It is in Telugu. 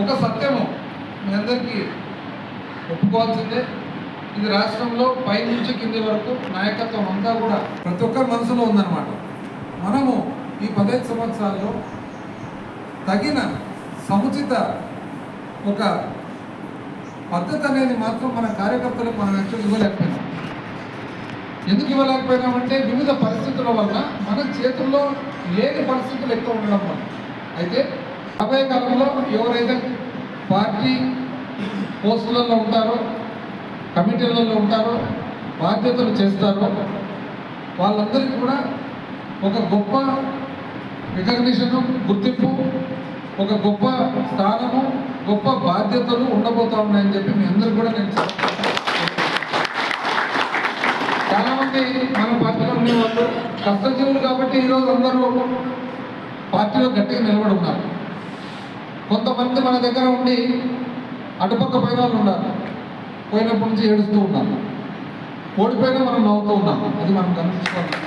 ఒక సత్యము. మీ అందరికీ ఒప్పుకోవాల్సిందే. ఇది రాష్ట్రంలో పై నుంచి కింది వరకు నాయకత్వం అంతా కూడా ప్రతి ఒక్కరి మనసులో ఉందన్నమాట. మనము ఈ పదహైదు సంవత్సరాల్లో తగిన సముచిత ఒక పద్ధతి అనేది మాత్రం మన కార్యకర్తలకు మనం యాక్చువల్ ఇవ్వలేకపోయినాం. ఎందుకు ఇవ్వలేకపోయినామంటే వివిధ పరిస్థితుల వల్ల మన చేతుల్లో లేని పరిస్థితులు ఎక్కువ ఉండడం వల్ల. అయితే రాబోయే కాలంలో ఎవరైతే పార్టీ పోస్టులలో ఉంటారో కమిటీలలో ఉంటారో బాధ్యతలు చేస్తారో వాళ్ళందరికీ కూడా ఒక గొప్ప రికగ్నిషను గుర్తింపు ఒక గొప్ప స్థానము గొప్ప బాధ్యతలు ఉండబోతా ఉన్నాయని చెప్పి మీ అందరూ కూడా నేను చాలామంది మన పార్టీలో ఉండేవాళ్ళు కష్టజీవులు కాబట్టి ఈరోజు అందరూ పార్టీలో గట్టిగా నిలబడి ఉన్నారు. కొంతమంది మన దగ్గర ఉండి అటుపక్క పైన వాళ్ళు ఉన్నారు. పోయినప్పటి నుంచి ఏడుస్తూ ఉన్నారు. ఓడిపోయినా మనం నవ్వుతూ ఉన్నాం అది మనం గమనించుకోవాలి.